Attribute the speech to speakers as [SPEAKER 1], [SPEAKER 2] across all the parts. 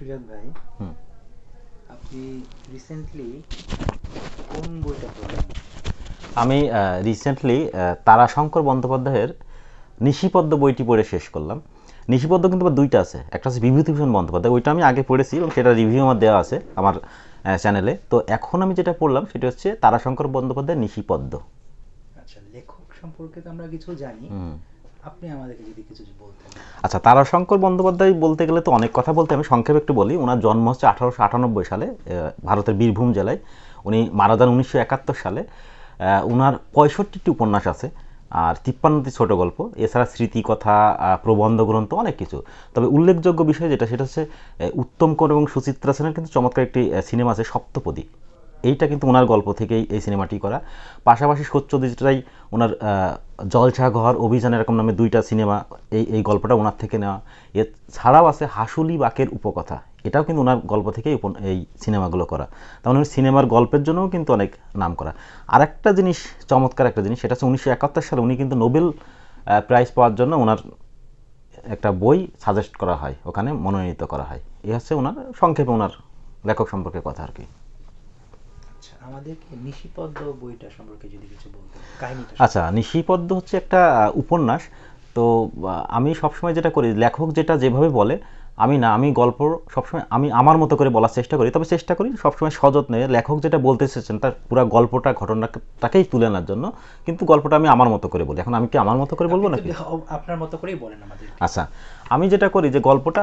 [SPEAKER 1] সুজাত ভাই আপনি রিসেন্টলি কোন বইটা পড়লেন?
[SPEAKER 2] আমি রিসেন্টলি তারাশঙ্কর বন্দ্যোপাধ্যায়ের নিশিপদ্ম বইটি পড়ে শেষ করলাম। নিশিপদ্ম কিন্তু দুইটা আছে। একটা হচ্ছে বিভূতিভূষণ বন্দ্যোপাধ্যায় ওইটা আমি আগে পড়েছি এবং সেটা রিভিউ আমার দেওয়া আছে আমার চ্যানেলে তো এখন আমি যেটা পড়লাম সেটা হচ্ছে তারাশঙ্কর বন্দ্যোপাধ্যায়ের নিশিপদ্ম।
[SPEAKER 1] আচ্ছা লেখক সম্পর্কে তো আমরা কিছু জানি। আপনি আমাদেরকে যদি কিছু বলতেন।
[SPEAKER 2] আচ্ছা তারাশঙ্কর বন্দ্যোপাধ্যায় বলতে গেলে তো অনেক কথা বলতে আমি সংক্ষেপে একটু বলি। ওনার জন্ম হচ্ছে আঠারোশো আটানব্বই সালে ভারতের বীরভূম জেলায়। উনি মারা যান উনিশশো একাত্তর সালে। ওনার পঁয়ষট্টিটি উপন্যাস আছে, আর তিপ্পান্নটি ছোট গল্প। এছাড়া স্মৃতিকথা প্রবন্ধ গ্রন্থ, অনেক কিছু। তবে উল্লেখযোগ্য বিষয় যেটা, সেটা হচ্ছে উত্তম কর এবং সুচিত্রা সেনের কিন্তু চমৎকার একটি সিনেমা আছে সপ্তপদী। এইটা কিন্তু ওনার গল্প থেকেই এই সিনেমাটি করা। পাশাপাশি সত্যজিৎরাই ওনার আহ, জলছা ঘর অভিযান এরকম নামে দুইটা সিনেমা এই এই গল্পটা ওনার থেকে নেওয়া। এছাড়াও আছে হাসুলি বাকের উপকথা। এটাও কিন্তু ওনার গল্প থেকেই এই সিনেমাগুলো করা। তার মানে সিনেমার গল্পের জন্যও কিন্তু অনেক নাম করা। আর একটা জিনিস চমৎকার একটা জিনিস সেটা হচ্ছে উনিশশো একাত্তর সালে উনি কিন্তু নোবেল প্রাইজ পাওয়ার জন্য ওনার একটা বই সাজেস্ট করা হয়। ওখানে মনোনীত করা হয়। এই হচ্ছে ওনার সংক্ষেপে ওনার লেখক সম্পর্কে কথা আর কি।
[SPEAKER 1] আচ্ছা নিশিপদ্ম
[SPEAKER 2] হচ্ছে একটা উপন্যাস। তো আমি সবসময় যেটা করি লেখক যেটা যেভাবে বলে আমি না আমি গল্প সবসময় আমি আমার মতো করে বলার চেষ্টা করি তবে চেষ্টা করি সবসময় সযত্নে লেখক যেটা বলতে এসেছেন তার পুরো গল্পটা ঘটনাটাকেই তুলে আনার জন্য কিন্তু গল্পটা আমি আমার মতো করে বলি। এখন আমি কি আমার মতো করে বলব নাকি?
[SPEAKER 1] আপনার মতো করেই বলেন আমাদের
[SPEAKER 2] আচ্ছা আমি যেটা করি যে গল্পটা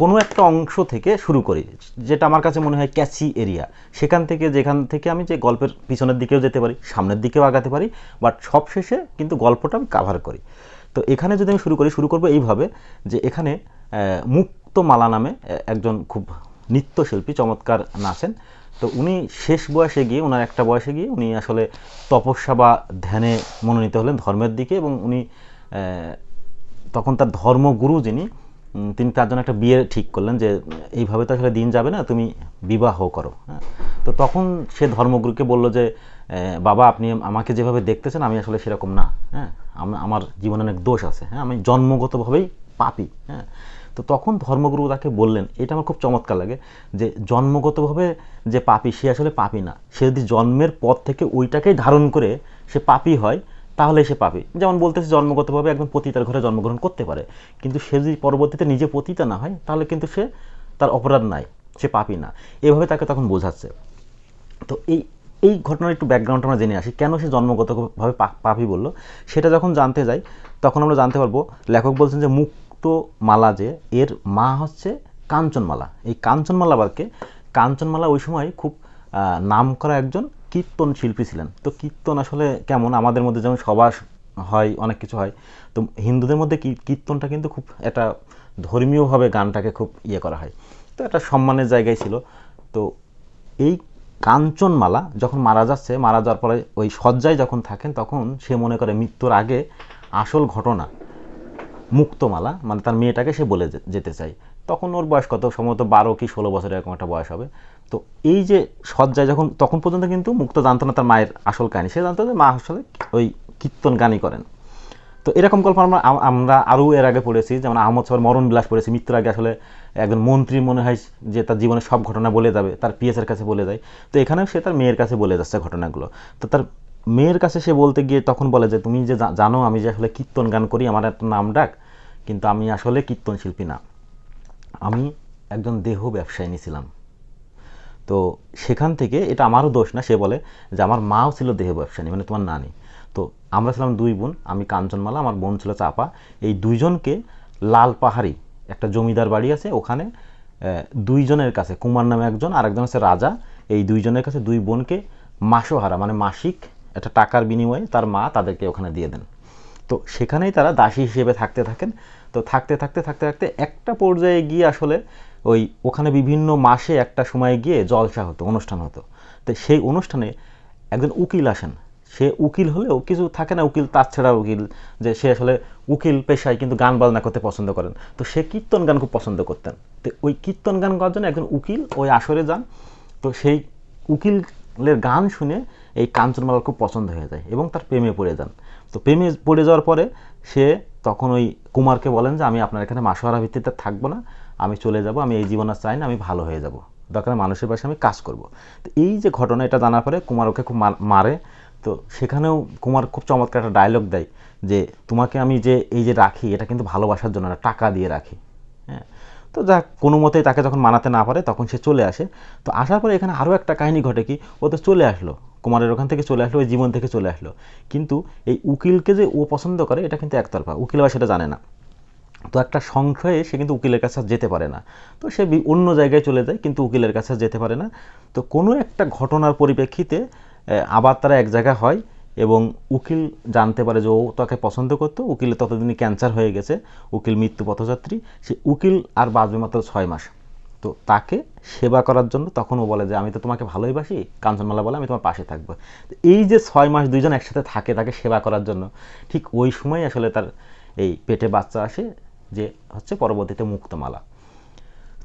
[SPEAKER 2] কোনো একটা অংশ থেকে শুরু করি যেটা আমার কাছে মনে হয় ক্যাচি এরিয়া সেখান থেকে যেখান থেকে আমি যে গল্পের পিছনের দিকেও যেতে পারি সামনের দিকেও আগাতে পারি বাট সবশেষে কিন্তু গল্পটা আমি কাভার করি। তো এখানে যদি আমি শুরু করি শুরু করব এইভাবে যে এখানে আহ, মুক্তমালা নামে একজন খুব নৃত্যশিল্পী চমৎকার নাচেন। তো উনি শেষ বয়সে গিয়ে ওনার একটা বয়সে গিয়ে উনি আসলে তপস্যা বা ধ্যানে মনোনীত হলেন ধর্মের দিকে এবং উনি তখন তার ধর্মগুরু যিনি তিনি তার জন্য একটা বিয়ে ঠিক করলেন যে এইভাবে তো আসলে দিন যাবে না তুমি বিবাহ করো। হ্যাঁ। তো তখন সে ধর্মগুরুকে বলল যে বাবা আপনি আমাকে যেভাবে দেখতেছেন আমি আসলে সেরকম না। হ্যাঁ আমার জীবনে অনেক দোষ আছে। হ্যাঁ আমি জন্মগতভাবেই পাপি। হ্যাঁ। তো তখন ধর্মগুরু তাকে বললেন, এটা আমার খুব চমৎকার লাগে, যে জন্মগতভাবে যে পাপি, সে আসলে পাপি না। সে যদি জন্মের পর থেকে ওইটাকেই ধারণ করে সে পাপি হয়, তাহলে সে পাবে যেমন বলতেছে জন্মগতভাবে একদম পতিতার ঘরে জন্মগ্রহণ করতে পারে। কিন্তু সে যদি পরবর্তীতে নিজে পতিতা না হয়, তাহলে কিন্তু সে তার অপরাধ নাই, সে পাপি না। এভাবে তাকে তখন বোঝাচ্ছে। তো এই এই ঘটনার একটু ব্যাকগ্রাউন্ড আমরা জেনে আসি। কেন সে জন্মগতভাবে পাপী বলল? সেটা যখন জানতে যাই, তখন আমরা জানতে পারব, লেখক বলছেন যে মুক্ত মালা যে, এর মা হচ্ছে কাঞ্চনমালা। এই কাঞ্চনমালা বারকে, কাঞ্চনমালা ওই সময় খুব নাম করা একজন কীর্তন শিল্পী ছিলেন। তো কীর্তন আসলে কেমন? আমাদের মধ্যে যেমন সবাস হয়, অনেক কিছু হয়, তো হিন্দুদের মধ্যে কীর্তনটা কিন্তু খুব একটা ধর্মীয়ভাবে গানটাকে খুব ইয়ে করা হয়। তো একটা সম্মানের জায়গায় ছিল। তো এই কাঞ্চনমালা যখন মারা যাচ্ছে, মারা যাওয়ার পরে ওই শয্যায় যখন থাকেন, তখন সে মনে করে মৃত্যুর আগে আসল ঘটনা মুক্তমালা মানে তার মেয়েটাকে সে বলে যেতে চাই তখন ওর বয়স কত? সম্ভবত বারো কি ষোলো বছর এরকম একটা বয়স হবে। তো এই যে শয্যায় যখন, তখন পর্যন্ত কিন্তু মুক্ত জানতো না তার মায়ের আসল কাহিনী। সে জানতো যে মা আসলে ওই কীর্তন গানই করেন। তো এরকম গল্প আমরা আমরা আরও এর আগে পড়েছি, যেমন আহমদ সবার মরণ বিলাস পড়েছি। মৃত্যুর আগে আসলে একজন মন্ত্রী মনে হয় যে তার জীবনের সব ঘটনা বলে যাবে, তার পিএসের কাছে বলে যায়। তো এখানেও সে তার মেয়ের কাছে বলে যাচ্ছে ঘটনাগুলো। তো তার মেয়ের কাছে সে বলতে গিয়ে তখন বলে যে, তুমি যে জানো আমি যে আসলে কীর্তন গান করি, আমার একটা নাম ডাক, কিন্তু আমি আসলে কীর্তন শিল্পী না। আমি একজন দেহ ব্যবসায়ী ছিলাম তো সেখান থেকে এটা আমারও দোষ না, সে বলে যে, আমার মাও ছিল দেহ ব্যবসায়ী মানে তোমার নানি। তো আমরা ছিলাম দুই বোন, আমি কাঞ্চনমালা, আমার বোন ছিল চাপা। এই দুইজনকে লাল পাহাড়ি, একটা জমিদার বাড়ি আছে ওখানে দুইজনের কাছে, কুমার নামে একজন আর একজন হচ্ছে রাজা। এই দুইজনের কাছে দুই বোনকে মাসোহারা মানে মাসিক একটা টাকার বিনিময়ে তার মা তাদেরকে ওখানে দিয়ে দেন। তো সেখানেই তারা দাসী হিসেবে থাকতে থাকেন। তো থাকতে থাকতে থাকতে থাকতে একটা পর্যায়ে গিয়ে আসলে ওই ওখানে বিভিন্ন মাসে একটা সময় গিয়ে জলসা হতো, অনুষ্ঠান হতো। তো সেই অনুষ্ঠানে একজন উকিল আসেন। সে উকিল হলেও কিছু থাকে না উকিল, তার ছাড়া উকিল যে সে আসলে উকিল পেশায় কিন্তু গান বাজনা করতে পছন্দ করেন। তো সে কীর্তন গান খুব পছন্দ করতেন। তো ওই কীর্তন গান গাওয়ার জন্য একজন উকিল ওই আসরে যান। তো সেই উকিলের গান শুনে এই কাঞ্চনমালার খুব পছন্দ হয়ে যায় এবং তার প্রেমে পড়ে যান। তো প্রেমে পড়ে যাওয়ার পরে সে তখন ওই কুমারকে বলেন যে, আমি আপনার এখানে মাসোহারা ভিত্তিতে থাকব না। আমি চলে যাব, আমি এই জীবন আর চাই না, আমি ভালো হয়ে যাব। দরকার মানুষের পাশে আমি কাজ করব। তো এই যে ঘটনা এটা জানার পরে কুমার ওকে খুব মার- তো সেখানেও কুমার খুব চমৎকার একটা ডায়লগ দেয় যে, তোমাকে আমি যে, এই যে রাখি, এটা কিন্তু ভালোবাসার জন্য না, টাকা দিয়ে রাখি। হ্যাঁ? তো যাক, কোনো মতেই তাকে যখন মানাতে না পারে, তখন সে চলে আসে। তো আসার পরে এখানে আরও একটা কাহিনী ঘটে কি, ও তো চলে আসলো, কুমারের ওখান থেকে চলে আসলো, ওই জীবন থেকে চলে আসলো। কিন্তু এই উকিলকে যে ও পছন্দ করে, এটা কিন্তু একতরফা, উকিল বা সেটা জানে না। তো একটা সংশয়ে সে কিন্তু উকিলের কাছে যেতে পারে না। তো সে অন্য জায়গায় চলে যায়, কিন্তু উকিলের কাছে যেতে পারে না। তো কোনো একটা ঘটনার পরিপ্রেক্ষিতে আবার তারা এক জায়গা হয় এবং উকিল জানতে পারে যে ও তাকে পছন্দ করতো উকিলের ততদিনই ক্যান্সার হয়ে গেছে, উকিল মৃত্যু পথযাত্রী। সে উকিল আর বাঁচবে মাত্র ছয় মাস। তো তাকে সেবা করার জন্য তখন ও বলে যে, আমি তো তোমাকে ভালোই বাসি কাঞ্চনমালা বলে আমি তোমার পাশে থাকব। এই যে ছয় মাস দুইজন একসাথে থাকে তাকে সেবা করার জন্য, ঠিক ওই সময় আসলে তার এই পেটে বাচ্চা আসে, যে হচ্ছে পরবর্তীতে মুক্তমালা।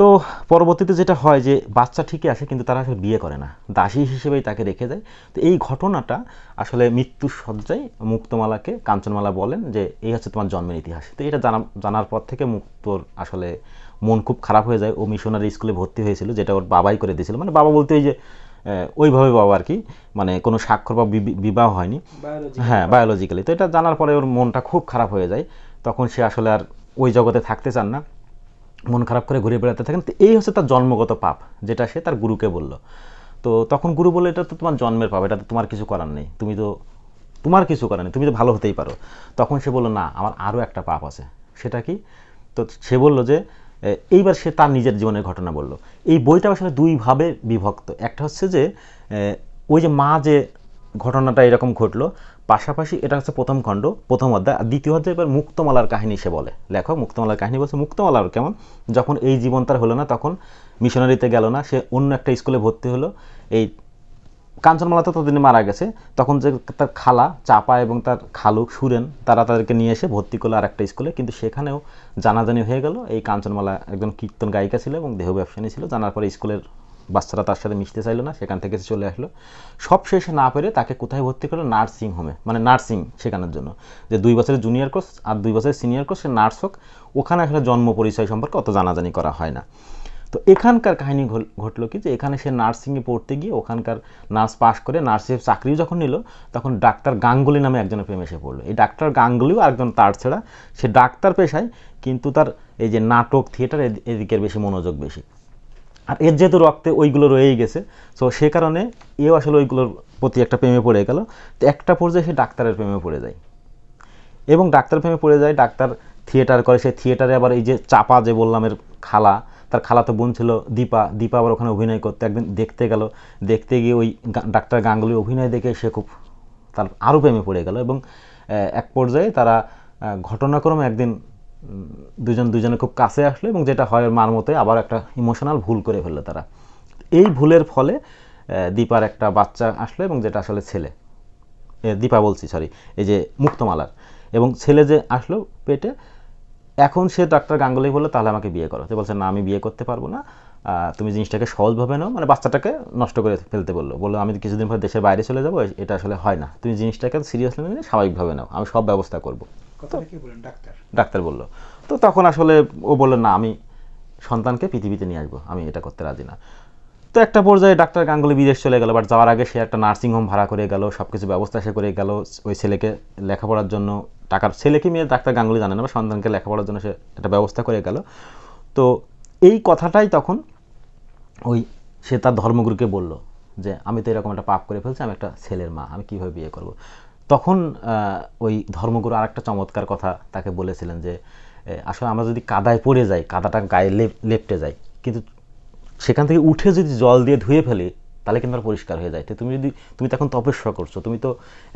[SPEAKER 2] তো পরবর্তীতে যেটা হয় যে বাচ্চা ঠিকই আসে কিন্তু তারা আসলে বিয়ে করে না। দাসী হিসেবেই তাকে রেখে দেয়। তো এই ঘটনাটা আসলে মৃত্যুর সজ্জায় মুক্তমালাকে কাঞ্চনমালা বলেন যে এই হচ্ছে তোমার জন্মের ইতিহাস। তো এটা জানা জানার পর থেকে মুক্তর আসলে মন খুব খারাপ হয়ে যায়। ও মিশনারি স্কুলে ভর্তি হয়েছিল যেটা ওর বাবাই করে দিয়েছিল। মানে বাবা বলতে ওই যে ওইভাবে বাবা আর কি মানে কোনো স্বাক্ষর বা বিবি- বিবাহ হয়নি। হ্যাঁ বায়োলজিক্যালি তো এটা জানার পরে ওর মনটা খুব খারাপ হয়ে যায়। তখন সে আসলে আর ওই জগতে থাকতে চান না। মন খারাপ করে ঘুরে বেড়াতে থাকেন, তো এই হচ্ছে তার জন্মগত পাপ, যেটা সে তার গুরুকে বলল। তো তখন গুরু বলে এটা তো তোমার জন্মের পাপ, এটা তো তোমার কিছু করার নেই, তুমি তো, তোমার কিছু করার নেই, তুমি তো ভালো হতেই পারো। তখন সে বলল, না, আমার আরও একটা পাপ আছে। সেটা কি? তো সে বলল যে এইবার সে তার নিজের জীবনের ঘটনা বলল। এই বইটা আসলে দুইভাবে বিভক্ত। একটা হচ্ছে যে ওই যে মা যে ঘটনাটা এরকম ঘটলো পাশাপাশি এটা হচ্ছে প্রথম খণ্ড, প্রথম অধ্যায়। আর দ্বিতীয় অধ্যায় এবার মুক্তমালার কাহিনী সে বলে। লেখক মুক্তমালার কাহিনী বলছে, মুক্তমালার কেমন? যখন এই জীবন তার হলো না, তখন মিশনারিতে গেল না, সে অন্য একটা স্কুলে ভর্তি হলো। এই কাঞ্চনমালা তো ততদিনে মারা গেছে। তখন যে তার খালা চাপা এবং তার খালু সুরেন, তারা তাদেরকে নিয়ে এসে ভর্তি করল আর একটা স্কুলে। কিন্তু সেখানেও জানাজানি হয়ে গেল। এই কাঞ্চনমালা একজন কীর্তন গায়িকা ছিল এবং দেহ ব্যবসায়ী ছিল। জানার পরে স্কুলের বাচ্চারা তার সাথে মিশতে চাইলো না, সেখান থেকে চলে আসলো। সব শেষে না পেরে তাকে কোথায় ভর্তি করল? নার্সিং হোমে মানে নার্সিং শেখানোর জন্য। যে দুই বছরের জুনিয়র কোর্স আর দুই বছরের সিনিয়র কোর্স সে নার্স হোক, ওখানে আসলে জন্ম পরিচয় সম্পর্কে অত জানাজানি করা হয় না। তো এখানকার কাহিনী ঘটলো কি যে এখানে সে নার্সিংয়ে পড়তে গিয়ে ওখানকার নার্স পাস করে নার্সের চাকরিও যখন নিল, তখন ডাক্তার গাঙ্গুলি নামে একজনের প্রেমে এসে পড়ল। এই ডাক্তার গাঙ্গুলিও আরেকজন তার ছাড়া। সে ডাক্তার পেশায়, কিন্তু তার এই যে নাটক থিয়েটার এদিকের বেশি মনোযোগ বেশি। আর এর যেহেতু রক্তে ওইগুলো রয়েই গেছে সো সে কারণে এও আসলে ওইগুলোর প্রতি একটা প্রেমে পড়ে গেল। তো একটা পর্যায়ে সে ডাক্তারের প্রেমে পড়ে যায়। এবং ডাক্তার প্রেমে পড়ে যায়, ডাক্তার থিয়েটার করে সেই থিয়েটারে আবার এই যে চাপা যে বললাম এর খালা, তার খালা তো বোন ছিল দীপা দীপা আবার ওখানে অভিনয় করতে একদিন দেখতে গেল। দেখতে গিয়ে ওই ডাক্তার গাঙ্গুলি অভিনয় দেখে সে খুব তার আরও প্রেমে পড়ে গেল এবং এক পর্যায়ে তারা ঘটনাক্রমে একদিন দুজন দুজনে খুব কাছে আসলো এবং যেটা হয় মার মতোই আবার একটা ইমোশনাল ভুল করে ফেলল তারা। এই ভুলের ফলে দীপার একটা বাচ্চা আসলো এবং যেটা আসলে ছেলে। দীপা বলছি সরি এই যে মুক্তমালার। এবং ছেলে যে আসলো পেটে, এখন সে ডাক্তার গাঙ্গুলি বলল, তাহলে আমাকে বিয়ে করো। সে বলছে, না, আমি বিয়ে করতে পারব না। তুমি জিনিসটাকে সহজভাবে নাও। মানে বাচ্চাটাকে নষ্ট করে ফেলতে বলল। বলল, আমি কিছুদিন পর দেশের বাইরে চলে যাব এটা আসলে হয় না। তুমি জিনিসটাকে সিরিয়াসলি নিয়ে স্বাভাবিকভাবে নাও। আমি সব ব্যবস্থা করব।
[SPEAKER 1] ডাক্তার।
[SPEAKER 2] বলল, তো তখন আসলে ও বলল, না, আমি সন্তানকে পৃথিবীতে নিয়ে আসব, আমি এটা করতে রাজি না। তো একটা পর্যায়ে ডাক্তার গাঙ্গুলি বিদেশ চলে গেল বাট যাওয়ার আগে সে একটা নার্সিং হোম ভাড়া করে গেল সব কিছু ব্যবস্থা সে করে গেল, ওই ছেলেকে লেখাপড়ার জন্য টাকার, ছেলেকে মেয়ে ডাক্তার গাঙ্গুলি জানে না বা সন্তানকে লেখাপড়ার জন্য সে একটা ব্যবস্থা করে গেল। তো এই কথাটাই তখন ওই সে তার ধর্মগুরুকে বলল যে, আমি তো এরকম একটা পাপ করে ফেলছি, আমি একটা ছেলের মা, আমি কীভাবে বিয়ে করব? তখন ওই ধর্মগুরু আরেকটা চমৎকার কথা তাকে বলেছিলেন যে আসলে আমরা যদি কাদায় পড়ে যাই, কাদাটা গায়ে লেপ, লেপটে যায়, কিন্তু সেখান থেকে উঠে যদি জল দিয়ে ধুয়ে ফেলি, তাহলে কিন্তু আর পরিষ্কার হয়ে যায়। তো তুমি যদি, তুমি তো এখন তপস্যা করছ, তুমি তো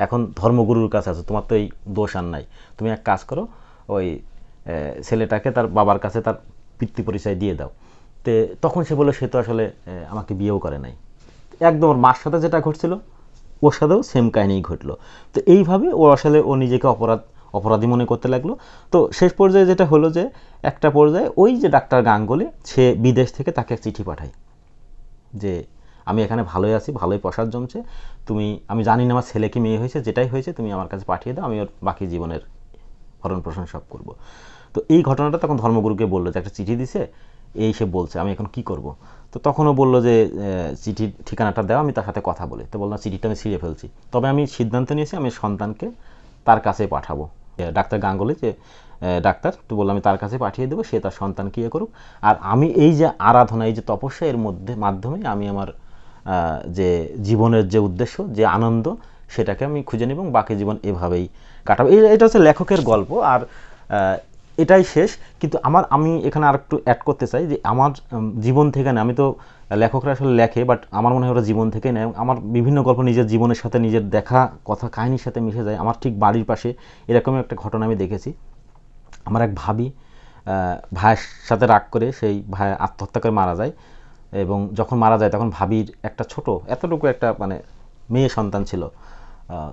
[SPEAKER 2] এখন ধর্মগুরুর কাছে আছো, তোমার তো এই দোষ আর নাই। তুমি এক কাজ করো, ওই ছেলেটাকে তার বাবার কাছে তার পিতৃ পরিচয় দিয়ে দাও। তে, তখন সে বলল, সে তো আসলে আমাকে বিয়েও করে নাই। একদম ওর মার সাথে যেটা ঘটছিল ওর সাথেও সেম কাহিনী ঘটলো। তো এইভাবে ও আসলে ও নিজেকে অপরাধ, অপরাধী মনে করতে লাগল। তো শেষ পর্যায়ে যেটা হলো যে, একটা পর্যায়ে ওই যে ডাক্তার গাঙ্গুলি, সে বিদেশ থেকে তাকে চিঠি পাঠায়। যে, আমি এখানে ভালোই আছি, ভালোই প্রসাদ জমছে। তুমি, আমি জানি না আমার ছেলে কি মেয়ে হয়েছে, যেটাই হয়েছে, তুমি আমার কাছে পাঠিয়ে দাও, আমি ওর বাকি জীবনের ভরণ পোষণ সব করব। তো এই ঘটনাটা তখন ধর্মগুরুকে বলল যে, একটা চিঠি দিছে, এই সে বলছে, আমি এখন কি করব? তো তখনও বলল যে চিঠির ঠিকানাটা দেওয়া আমি তার সাথে কথা বলি। তো বললাম চিঠিটা আমি ছিঁড়ে ফেলছি। তবে আমি সিদ্ধান্ত নিয়েছি, আমি সন্তানকে তার কাছে পাঠাবো। ডাক্তার গাঙ্গুলি যে ডাক্তার, তো বললাম আমি তার কাছে পাঠিয়ে দেবো, সে তার সন্তানকে ইয়ে করুক। আর আমি এই যে আরাধনা, এই যে তপস্যা, এর মধ্যে, মাধ্যমে আমি আমার যে জীবনের যে উদ্দেশ্য, যে আনন্দ, সেটাকে আমি খুঁজে নেব এবং বাকি জীবন এভাবেই কাটাবো। এটা হচ্ছে লেখকের গল্প। আর এটাই শেষ, কিন্তু আমার, আমি এখানে আর একটু অ্যাড করতে চাই যে আমার জীবন থেকে না, আমি তো লেখকরা আসলে লেখে বাট আমার মনে হয় ওরা জীবন থেকে নেয়। আমার বিভিন্ন গল্প নিজের জীবনের সাথে, নিজের দেখা, কথা, কাহিনীর সাথে মিশে যায়। আমার ঠিক বাড়ির পাশে এরকমই একটা ঘটনা আমি দেখেছি। আমার এক ভাবি ভাইয়ের সাথে রাগ করে সেই ভাই আত্মহত্যা করে মারা যায় এবং যখন মারা যায় তখন ভাবির একটা ছোট, এতটুকু একটা মানে মেয়ে সন্তান ছিল।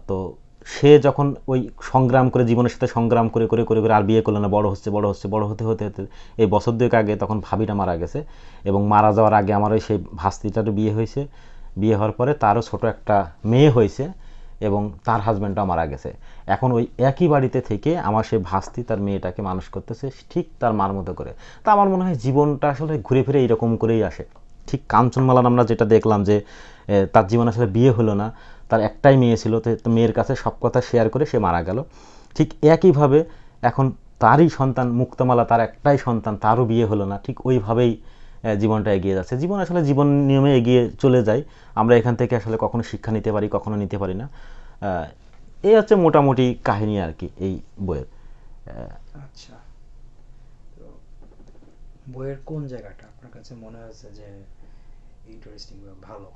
[SPEAKER 2] তো সে যখন ওই সংগ্রাম করে, জীবনের সাথে সংগ্রাম করে করে করে করে আর বিয়ে করল না, বড় হচ্ছে বড় হচ্ছে, বড় হতে হতে হতে, এই বছর দুয়েক আগে তখন ভাবিটা মারা গেছে এবং মারা যাওয়ার আগে আমার ওই সেই ভাস্তিটারও বিয়ে হয়েছে। বিয়ে হওয়ার পরে তারও ছোট একটা মেয়ে হয়েছে এবং তার হাজব্যান্ডটাও মারা গেছে। এখন ওই একই বাড়িতে থেকে আমার সেই ভাস্তি তার মেয়েটাকে মানুষ করতেছে ঠিক তার মার মতো করে। তা আমার মনে হয় জীবনটা আসলে ঘুরে ফিরে এইরকম করেই আসে। ঠিক কাঞ্চনমালার আমরা যেটা দেখলাম যে তার জীবন আসলে বিয়ে হলো না। তার একটাই মেয়ে ছিল, তো মেয়ের কাছে সব কথা শেয়ার করে সে মারা গেল। ঠিক একইভাবে এখন তারই সন্তান, মুক্তমালা তার একটাই সন্তান, তারও বিয়ে হলো না। ঠিক ওইভাবেই জীবনটা এগিয়ে যাচ্ছে। জীবন আসলে জীবন নিয়মে এগিয়ে চলে যায়। আমরা এখান থেকে আসলে কখনো শিক্ষা নিতে পারি, কখনো নিতে পারি না। এই হচ্ছে মোটামুটি কাহিনী আর কি এই বইয়ের।
[SPEAKER 1] আচ্ছা। বইয়ের কোন জায়গাটা আপনার কাছে মনে হয়েছে যে ইন্টারেস্টিং ভালো।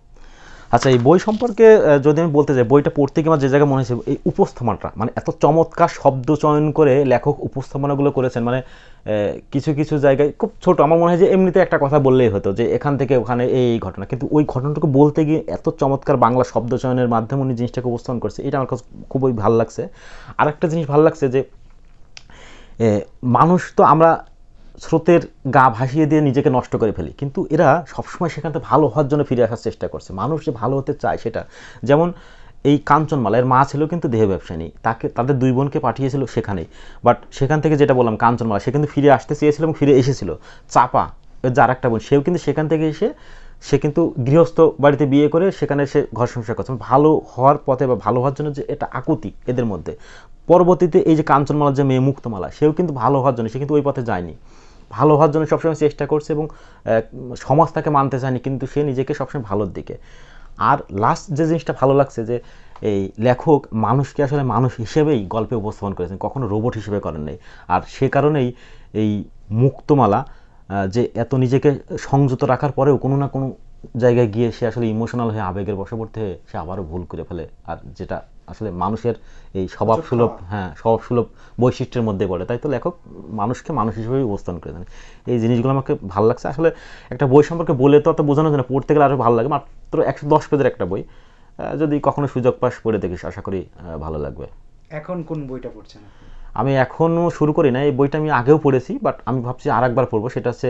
[SPEAKER 2] আচ্ছা এই বই সম্পর্কে যদি আমি বলতে যাই, বইটা পড়তে গিয়ে আমার যে জায়গায় মনে হয়েছে, এই উপস্থাপনাটা মানে এত চমৎকার শব্দ চয়ন করে লেখক উপস্থাপনাগুলো করেছেন মানে কিছু কিছু জায়গায়, খুব ছোট, আমার মনে হয় যে এমনিতে একটা কথা বললেই হতো যে এখান থেকে ওখানে এই এই ঘটনা, কিন্তু ওই ঘটনাটুকু বলতে গিয়ে এত চমৎকার বাংলা শব্দ চয়নের মাধ্যমে উনি জিনিসটাকে উপস্থাপন করছে, এটা আমার কাছে খুবই ভালো লাগছে। আরেকটা জিনিস ভালো লাগছে যে মানুষ তো আমরা স্রোতের গা ভাসিয়ে দিয়ে নিজেকে নষ্ট করে ফেলি। কিন্তু এরা সবসময় সেখান ভালো হওয়ার জন্য ফিরে আসার চেষ্টা করছে। মানুষ যে ভালো হতে চায় সেটা। যেমন এই কাঞ্চনমালা, এর মা ছিল কিন্তু দেহ ব্যবসায়ী। তাকে, তাদের দুই বোনকে পাঠিয়েছিল সেখানেই বাট সেখান থেকে যেটা বললাম, কাঞ্চনমালা, সে কিন্তু ফিরে আসতে চেয়েছিল এবং ফিরে এসেছিল। চাপা যার একটা বোন, সেও কিন্তু সেখান থেকে এসে, সে কিন্তু গৃহস্থ বাড়িতে বিয়ে করে সেখানে সে ঘর সংসার করছে। ভালো হওয়ার পথে বা ভালো হওয়ার জন্য যে এটা আকুতি এদের মধ্যে। পরবর্তীতে এই যে কাঞ্চনমালার যে মেয়ে মুক্তমালা, সেও কিন্তু ভালো হওয়ার জন্য, সে কিন্তু ওই পথে যায়নি। ভালো হওয়ার জন্য সবসময় চেষ্টা করছে এবং সমাজ তাকে মানতে চায়নি, কিন্তু সে নিজেকে সবসময় ভালোর দিকে। আর লাস্ট যে জিনিসটা ভালো লাগছে যে, এই লেখক মানুষকে আসলে মানুষ হিসেবেই গল্পে উপস্থাপন করেছেন, কখনো রোবট হিসেবে করেন নাই। আর সে কারণেই এই মুক্তমালা যে এত নিজেকে সংযত রাখার পরেও কোনো না কোনো জায়গায় গিয়ে সে আসলে ইমোশনাল হয়ে আবেগের বশবর্তী হয়ে সে আবারও ভুল করে ফেলে। আর যেটা আসলে মানুষের এই স্বভাব সুলভ হ্যাঁ স্বভাব সুলভ বৈশিষ্ট্যের মধ্যে পড়ে তাই তো? লেখক মানুষকে মানুষ হিসেবে উপস্থাপন করে দেন এই জিনিসগুলো আমাকে ভালো লাগছে। আসলে একটা বই সম্পর্কে বলে তো অত বোঝানো যায় না পড়তে গেলে আরও ভালো লাগে। মাত্র একশো দশ পেজের একটা বই। যদি কখনো সুযোগ পাস পড়ে দেখিস আশা করি ভালো লাগবে।
[SPEAKER 1] এখন কোন বইটা পড়ছেন
[SPEAKER 2] আমি এখনও শুরু করি না এই বইটা আমি আগেও পড়েছি বাট আমি ভাবছি আর একবার পড়ব। সেটা হচ্ছে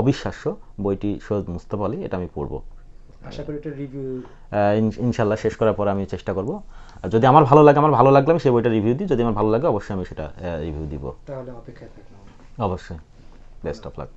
[SPEAKER 2] অবিশ্বাস্য বইটি সৈয়দ মুস্তফা আলী এটা আমি পড়ব।
[SPEAKER 1] আশা করি এটা রিভিউ
[SPEAKER 2] ইনশাল্লাহ শেষ করার পর আমি চেষ্টা করব। আর যদি আমার ভালো লাগে আমার ভালো লাগলে আমি সেই বইটা রিভিউ দিই। যদি আমার ভালো লাগে অবশ্যই আমি সেটা রিভিউ দিব।
[SPEAKER 1] তাহলে অপেক্ষায় থাকলাম।
[SPEAKER 2] অবশ্যই। Best of luck